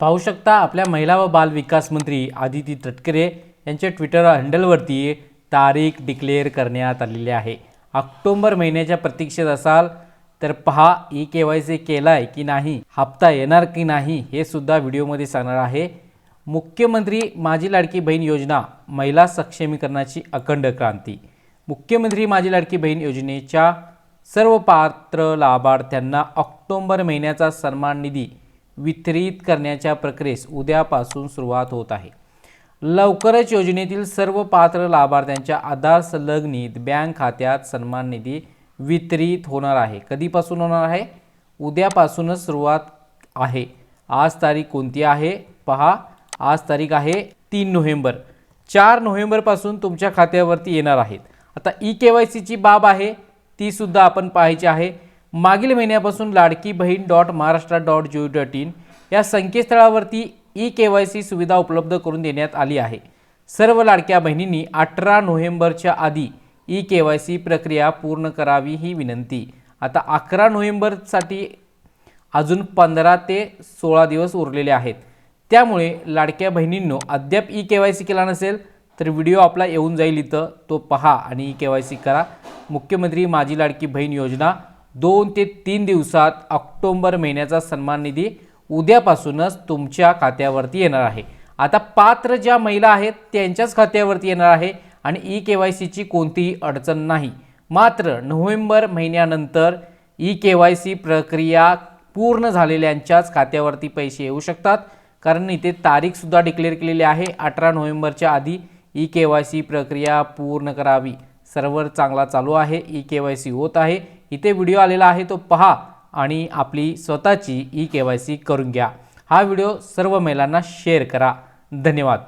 पाहू शकता आपल्या महिला व बाल विकास मंत्री आदिती तटकरे यांच्या ट्विटर हँडलवरती तारीख डिक्लेअर करण्यात आलेली आहे. ऑक्टोबर महिन्याच्या प्रतीक्षेत असाल तर पहा ई के वाय सी केला आहे की नाही हप्ता येणार की नाही हे सुद्धा व्हिडिओमध्ये सांगणार आहे. मुख्यमंत्री माझी लाडकी बहीण योजना महिला सक्षमीकरणाची अखंड क्रांती. मुख्यमंत्री माझी लाडकी बहीण योजनेच्या सर्व पात्र लाभार्थ्यांना ऑक्टोबर महिन्याचा सन्मान निधी वितरित करण्याच्या प्रक्रियेस उद्यापासून सुरुवात होत आहे. लवकरच योजनेतील सर्व पात्र लाभार्थ्यांच्या आधार संलग्नित बँक खात्यात सन्मान निधी वितरित होणार आहे. कधीपासून होणार आहे? उद्यापासूनच सुरुवात आहे. आज तारीख कोणती आहे? पहा आज तारीख आहे तीन नोव्हेंबर. चार नोव्हेंबरपासून तुमच्या खात्यावरती येणार आहेत. आता ई के वाय सीची बाब आहे ती सुद्धा आपण पाहायची आहे. मागील महिन्यापासून Ladki Bahin dot Maharashtra dot G dot in या संकेतस्थळावरती ई के वाय सी सुविधा उपलब्ध करून देण्यात आली आहे. सर्व लाडक्या बहिणींनी अठरा नोव्हेंबरच्या आधी ई के वाय सी प्रक्रिया पूर्ण करावी ही विनंती. आता अकरा नोव्हेंबरसाठी अजून पंधरा ते सोळा दिवस उरलेले आहेत. त्यामुळे लाडक्या बहिणींनो अद्याप ई के वाय सी केला नसेल तर व्हिडिओ आपला येऊन जाईल इथं. तो पहा आणि ई के वाय सी करा. मुख्यमंत्री माझी लाडकी बहीण योजना दोन ते तीन दिवसात ऑक्टोंबर महिन्याचा सन्मान निधी उद्यापासूनच तुमच्या खात्यावरती येणार आहे. आता पात्र ज्या महिला आहेत त्यांच्याच खात्यावरती येणार आहे आणि ई के वाय सीची कोणतीही अडचण नाही. मात्र नोव्हेंबर महिन्यानंतर ई के वाय सी प्रक्रिया पूर्ण झालेल्यांच्याच खात्यावरती पैसे येऊ शकतात कारण इथे तारीखसुद्धा डिक्लेअर केलेली आहे. अठरा नोव्हेंबरच्या आधी ई के वाय सी प्रक्रिया पूर्ण करावी. सर्व्हर चांगला चालू आहे ई के वाय सी होत आहे. इथे व्हिडिओ आलेला आहे तो पहा आणि आपली स्वतःची ई के वाय सी करून घ्या. हा व्हिडिओ सर्व महिलांना शेअर करा. धन्यवाद.